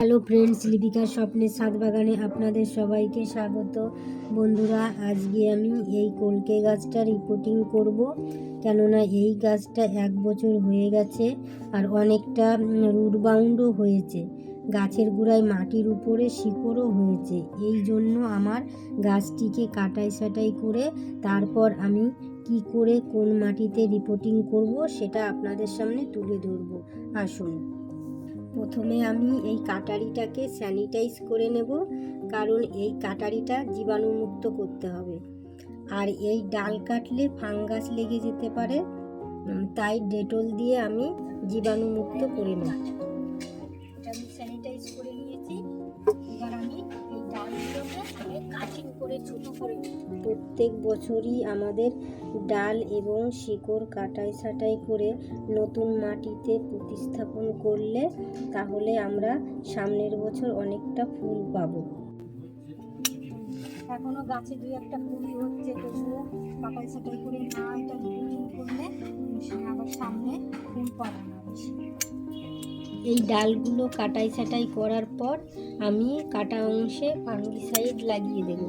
Hello friends লিপিকার স্বপ্নের সাত বাগানে আপনাদের সবাইকে স্বাগত। বন্ধুরা, আজকে আমি এই কলকে গাছটা রিপোর্টিং করব। কেননা এই গাছটা এক বছর হয়ে গেছে আর অনেকটা রুট বাউন্ডও হয়েছে। গাছের গোড়ায় মাটির উপরে শিকড়ও হয়েছে। এই জন্য আমার গাছটিকে কাটাই সাটাই করে তারপর আমি কি করে কোন মাটিতে রিপোর্টিং করব সেটা আপনাদের সামনে তুলে ধরবো। আসুন। প্রথমে আমি এই কাটারিটাকে স্যানিটাইজ করে নেব, কারণ এই কাটারিটা জীবাণুমুক্ত করতে হবে। আর এই ডাল কাটলে ফাঙ্গাস লেগে যেতে পারে তাই ডেটল দিয়ে আমি জীবাণুমুক্ত করে নেব। প্রত্যেক বছরই আমাদের ডাল এবং শিকড় কাটাই ছাটাই করে নতুন মাটিতে প্রতিস্থাপন করলে তাহলে আমরা সামনের বছর অনেকটা ফুল পাবো। এখনও গাছে দুই একটা ফুলই হচ্ছে তবুও কাটাই ছাটাই করে না এটা রিপোর্টিং করলে আবার সামনে ফুল পাবে না এই ডালগুলো কাটাই ছাটাই করার পর আমি কাটা অংশে ফাঙ্গিসাইড লাগিয়ে দেবো।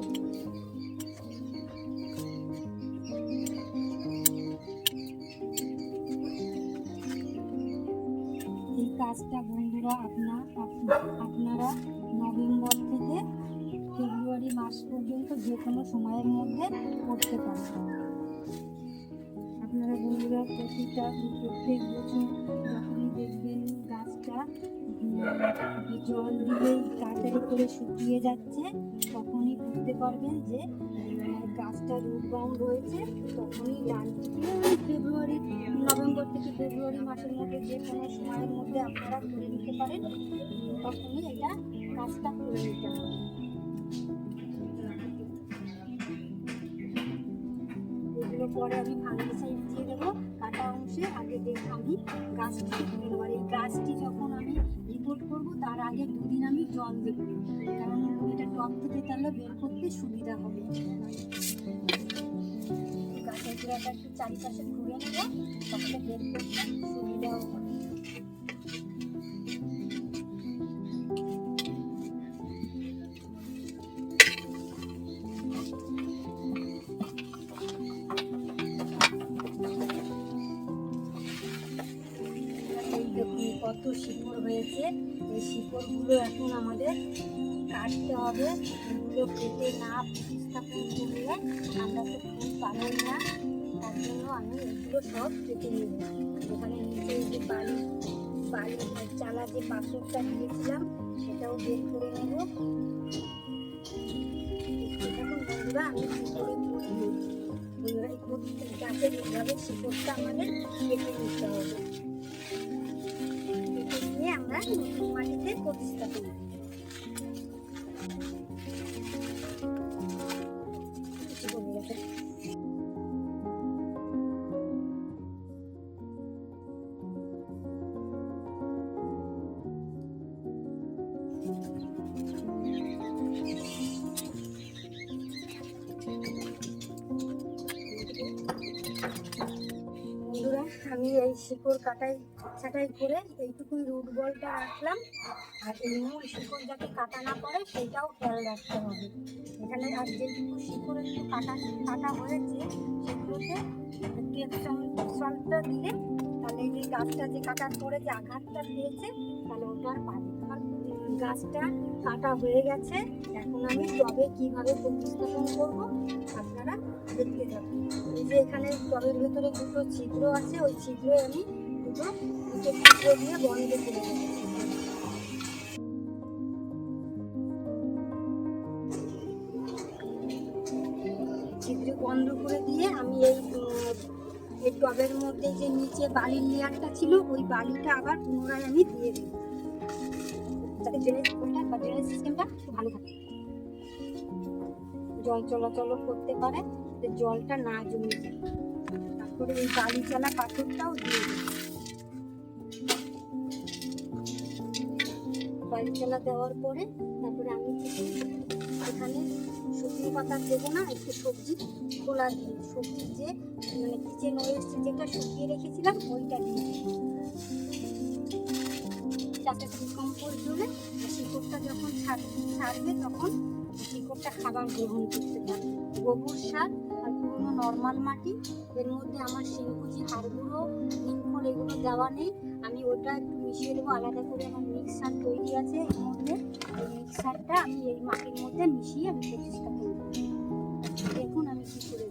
কাজটা বন্ধুরা আপনা আপ- আপনারা নভেম্বর থেকে ফেব্রুয়ারি মাস পর্যন্ত যে কোনো সময়ের মধ্যে করতে পারেন। আপনারা বন্ধুরা প্রতিটা প্রত্যেক বছর যখনই দেখবেন গাছটা জল দিলেই তাড়াতাড়ি করে শুকিয়ে যাচ্ছে, তখনই বুঝতে পারবেন যে গাছটা রুট বাউন্ড হয়েছে তখনই লাঞ্চটি ফেব্রুয়ারি, নভেম্বর থেকে ফেব্রুয়ারি মাসের মধ্যে যে কোনো সময়ের মধ্যে আপনারা করে নিতে পারেন, তখনই এটা কাজটা করে নিতে হবে। পরে আমি ফাঙ্গিসাইড দিয়ে দেবো, কাটা অংশে আগে দেখ আমি গাছটি আর এই গাছটি যখন আমি রিপোর্ট করব, তার আগে দুদিন আমি জল দেবো। কারণ এটা টপ থেকে তাহলে বের করতে সুবিধা হবে। গাছের গোড়াটা একটু চারিপাশে ঘুরে নেব তাহলে করতে সুবিধাও শিকড়গুলো এখন আমাদের কাটতে হবে। এগুলো কেটে না প্রতিস্থাপন করলে আমরা তো ফুল পাবই না। তার জন্য আমি এগুলো সব কেটে নেব। ওখানে নিচে যে বালি বালি, চালা যে পাথরটা দিয়েছিলাম, সেটাও বের করে নেব। দেখুন বন্ধুরা করে দিয়েছি শিকড়টা আমাদের কেটে নিতে হবে। কেটে নিয়ে আমরা নতুন মাটিতে প্রতিস্থাপন করব। আমি এই শিকড় কাটাই ছাটাই করে এইটুকুই রুট বলটা রাখলাম। আর এই মূল শিকড় যাতে কাটা না পড়ে, সেটাও খেয়াল রাখতে হবে। এখানে আর যেটুকু শিকড় একটু কাটা কাটা হয়েছে সেগুলোতে টেপসন সল্টটা দিলে তাহলে এই গাছটা যে কাটার পরে যে আঘাতটা পেয়েছে, তাহলে ওটা আর পাবে গাছটা কাটা হয়ে গেছে। এখন আমি টবে কীভাবে প্রতিস্থাপন করব আপনারা দেখতে থাকুন। এই যে এখানে টবের ভেতরে দুটো ছিদ্র আছে, ওই ছিদ্রে আমি দুটো দুটো ছিদ্র দিয়ে বন্ধ করে দেবো বন্ধ করে দিয়ে আমি এই এই টবের মধ্যে যে নিচে বালির লেয়ারটা ছিল, ওই বালিটা আবার পুনরায় আমি দিয়ে দেবো যাতে ড্রেনেজ ওইটা বা ড্রেনেজ সিস্টেমটা ভালো থাকে। জল চলাচল করতে পারে জলটা না জমে যায়। তারপরে ওই বালি চালা পাথরটাও দিয়ে বালি চালা দেওয়ার পরে তারপরে আমি এখানে শুকনো পাতা দেবো না, একটু সবজি খোলা দিয়ে। সবজি যে মানে কিচেন ওয়েস্ট যেটা শুকিয়ে রেখেছিলাম, ওইটা দিয়ে। যাতে ডিকম্পোজ হলে শিকড়টা যখন ছাড়- ছাড়বে তখন শিকড়টা খাবার গ্রহণ করতে পারে গোবর সার আর পুরোনো নর্মাল মাটি, এর মধ্যে আমার শিংকুচি হাড় গুঁড়ো নিমখোল এগুলো দেওয়া নেই। আমি ওটা একটু মিশিয়ে দেবো, আলাদা করে আমার মিক্সার তৈরি আছে এর মধ্যে। এই মিক্সারটা আমি এই মাটির মধ্যে মিশিয়ে আমি প্রতিষ্ঠা করব দেখুন আমি কী করে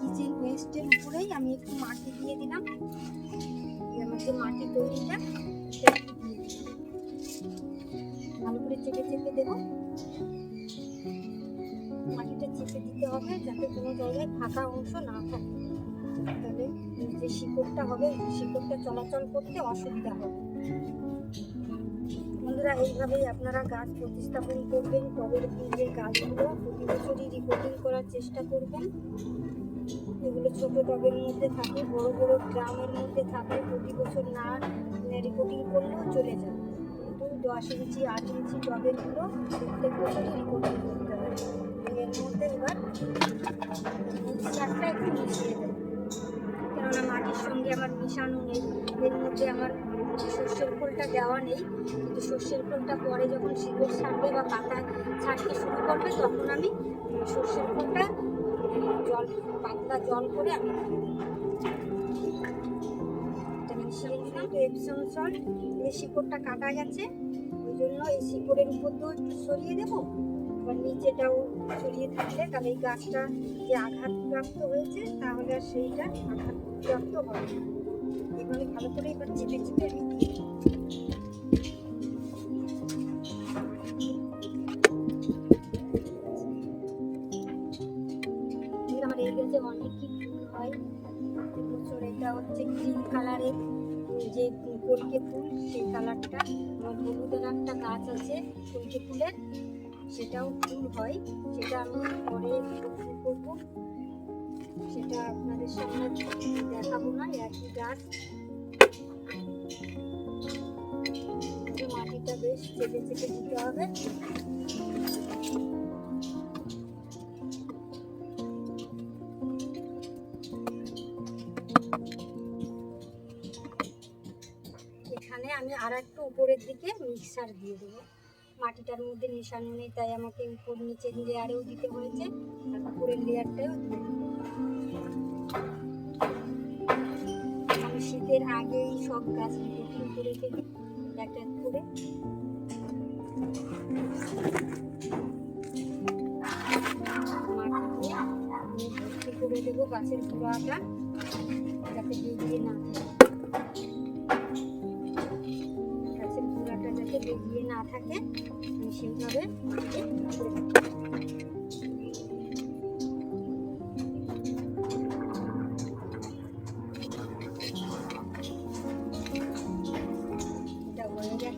কিচেন ওয়েস্টের উপরেই আমি একটু মাটি দিয়ে দিলাম। এই মাটি তৈরিটা। ভালো করে চেপে চেপে দেবো। মাটিটা চেপে দিতে হবে যাতে কোনো জায়গায় ফাঁকা অংশ না থাকে। তাহলে যে শিকড়টা হবে শিকড়টা চলাচল করতে অসুবিধা হবে। বন্ধুরা, এইভাবেই আপনারা গাছ প্রতিস্থাপন করবেন টবের যে গাছগুলো প্রতি বছরই রিপোর্টিং করার চেষ্টা করবেন। এগুলো ছোট টবের মধ্যে থাকে, বড় বড় ড্রামের মধ্যে থাকে, প্রতি বছর না রিপোর্টিং করলেও চলে যায়। কিন্তু দশ ইঞ্চি, আট ইঞ্চি টবেরগুলো প্রত্যেক বছরই রিপোর্টিং করতে হবে এর মধ্যে এবার মিক্সারটা একটু মিশিয়ে দেয় কেননা মাটির সঙ্গে আমার মিশানো নেই, এর মধ্যে আমার সর্ষের খোলটা দেওয়া নেই। কিন্তু সর্ষের খোলটা পরে যখন শিকড় ছাড়বে বা পাতা ছাড়তে শুরু করবে, তখন আমি সর্ষের খোলটা জল, পাতলা জল করে আমি তো এপসম সল্ট এই শিকড়টা কাটা গেছে। ওই জন্য এই শিকড়ের উপর দিয়েও একটু সরিয়ে দেবো। এবার নিচেটাও ছড়িয়ে থাকলে তাহলে এই গাছটা যে আঘাতপ্রাপ্ত হয়েছে, তাহলে আর সেইটা আঘাতপ্রাপ্ত হবে এভাবে ভালো করে এবার চেপে চেপে কলকে ফুল, সেই কালারটা আমার হলুদের একটা গাছ আছে কলকে ফুলের। সেটাও ফুল হয়, সেটা আমি পরে করব। সেটা আপনাদের সামনে দেখাবো না একই গাছ। মাটিটা বেশ চেপে চেপে দিতে হবে। আমি আর একটু উপরের দিকে মিক্সার দিয়ে দেবো। মাটিটার মধ্যে মেশানো নেই, তাই আমাকে উপর নিচের লেয়ারেও দিতে হয়েছে। আর উপরের লেয়ারটাও দেবো। আমি শীতের আগেই সব গাছ রিপোর্টিং করে ফেলি, এক এক করে। মাটি দিয়ে আমি ভর্তি করে দেবো গাছের গোড়াটা।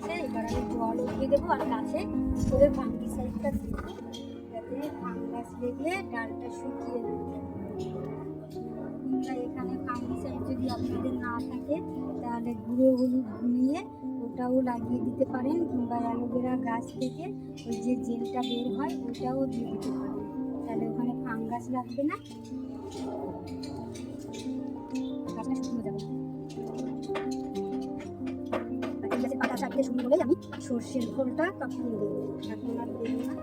গেছে এবার আমি জল উঠিয়ে দেবো আর গাছে করে ভাঙ্গি সাইডটা দেবো যাতে ফাঙ্গাস লেগে ডালটা শুকিয়ে না কিংবা এখানে ফাঙ্গি সাইড যদি আপনাদের না থাকে, তাহলে গুঁড়ো হলুদ গুলিয়ে ওটাও লাগিয়ে দিতে পারেন, কিংবা অ্যালোভেরা গাছ থেকে ওই যে জেলটা বের হয়, ওটাও দিয়ে দিতে পারেন। তাহলে ওখানে ফাঙ্গাস লাগবে না। গাছটা শুকিয়ে যাবে পাতা শুরু হলেই আমি সর্ষের খোলটা তখন না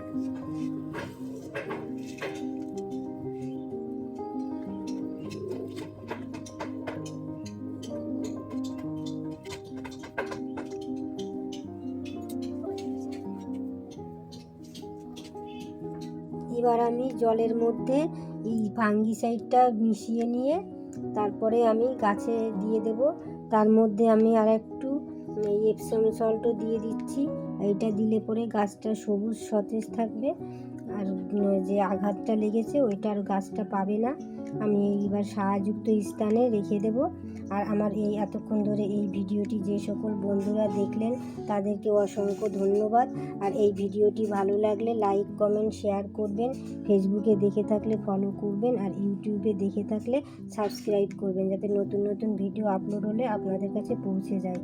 এবার আমি জলের মধ্যে এই ফাঙ্গিসাইডটা মিশিয়ে নিয়ে তারপরে আমি গাছে দিয়ে দেব। তার মধ্যে আমি আর একটু এপসম সল্টও দিয়ে দিচ্ছি। এইটা দিলে পরে গাছটা সবুজ, সতেজ থাকবে। আর যে আঘাতটা লেগেছে, ওইটা আর গাছটা পাবে না। আমি এইবার সাহাযুক্ত স্থানে রেখে দেব। আর আমার এই এতক্ষণ ধরে এই ভিডিওটি যে সকল বন্ধুরা দেখলেন, তাদেরকে অসংখ্য ধন্যবাদ। আর এই ভিডিওটি ভালো লাগলে লাইক, কমেন্ট, শেয়ার করবেন। ফেসবুকে দেখে থাকলে ফলো করবেন। আর ইউটিউবে দেখে থাকলে সাবস্ক্রাইব করবেন, যাতে নতুন নতুন ভিডিও আপলোড হলে আপনাদের কাছে পৌঁছে যায়।